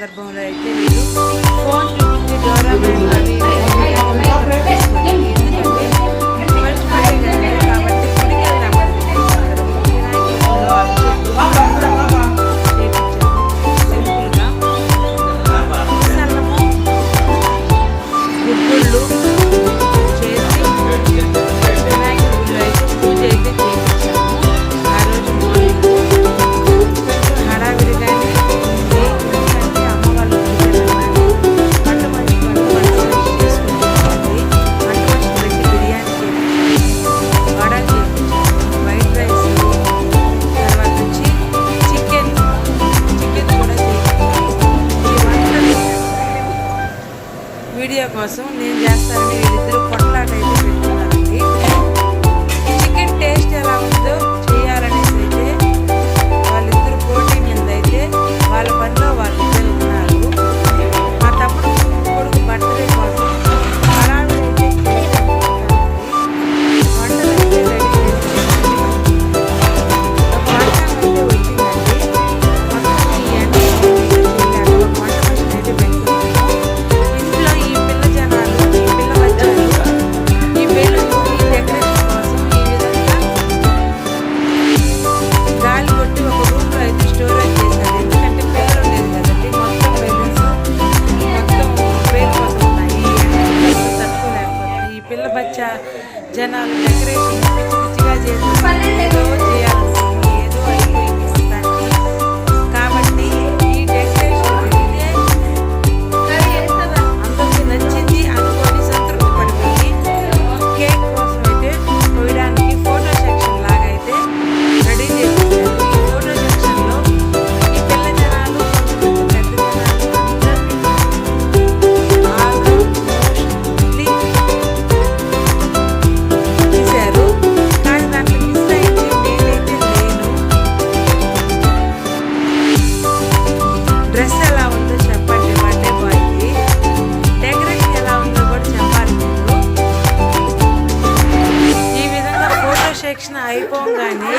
సందర్భంలో అయితే వీడియో కోసం నేను చేస్తాను వీళ్ళిద్దరు జనాలు డెకరేషన్ పిచ్చి పిచ్చిగా చేసి డ్రెస్ ఎలా ఉందో చెప్పండి బర్త్డే బాయ్కి. డెకరేషన్ ఎలా ఉందో కూడా చెప్పాలి మీరు. ఈ విధంగా ఫోటో సెక్షన్ అయిపోగానే